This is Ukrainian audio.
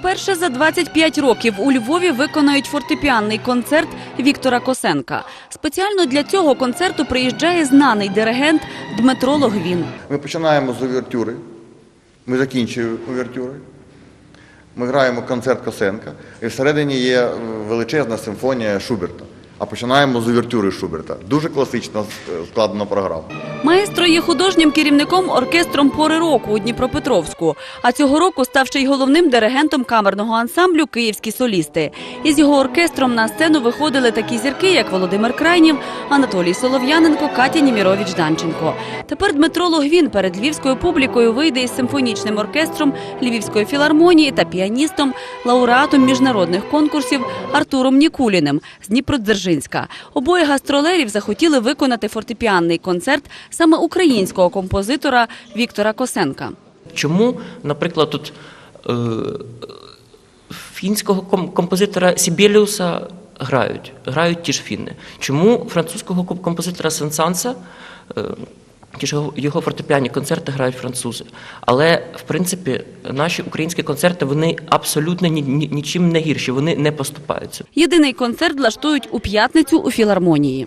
Вперше за 25 років у Львові виконають фортепіанний концерт Віктора Косенка. Спеціально для цього концерту приїжджає знаний диригент Дмитро Логвін. Ми починаємо з овертюри. ми закінчуємо овертюри. Ми граємо концерт Косенка, і всередині є величезна симфонія Шуберта. А починаємо з увертюри Шуберта. Дуже класично е, складена програма. Маестро є художнім керівником оркестром пори року у Дніпропетровську. А цього року став ще й головним диригентом камерного ансамблю Київські солісти. Із його оркестром на сцену виходили такі зірки, як Володимир Крайнів, Анатолій Солов'яненко, Катя Німірович Данченко. Тепер Дмитро Логвін перед львівською публікою вийде із симфонічним оркестром Львівської філармонії та піаністом, лауреатом міжнародних конкурсів Артуром Нікуліним з Дніпродзержинська. Обоє гастролерів захотіли виконати фортепіанний концерт саме українського композитора Віктора Косенка. Чому, наприклад, тут е, фінського ком- композитора Сібеліуса грають, грають ті ж фінни? Чому французького композитора Сенсанса? е, ті ж його- фортепіанні концерти грають французи? Але, в принципі, наші українські концерти вони абсолютно ні, ні- нічим не гірші, вони не поступаються. Єдиний концерт влаштують у п'ятницю у філармонії.